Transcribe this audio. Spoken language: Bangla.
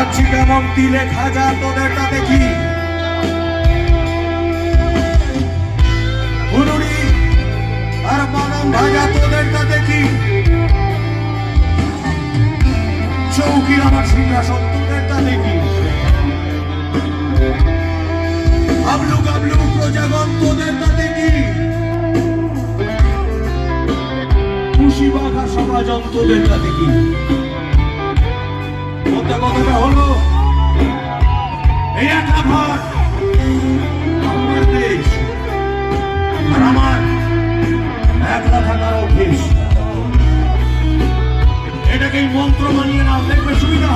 আছি কেমন তিলে খাজা তোদের তা দেখি আর বাদাম ভাজা তোদের তা দেখি। চৌকি আমার সিংহাসন তোদের তা দেখি। আবলু গাবলু প্রজাগণ তোদের তা দেখি। খুশি বাঘা সমাজন তোদের তা দেখি। মোদ্দা কতটা হলো? এই একটা ভাগ আমার দেশ আর আমার একলা থাকার অভ্যেস। এটাকেই মন্ত্র মানিয়ে নাও, দেখবে সুবিধা।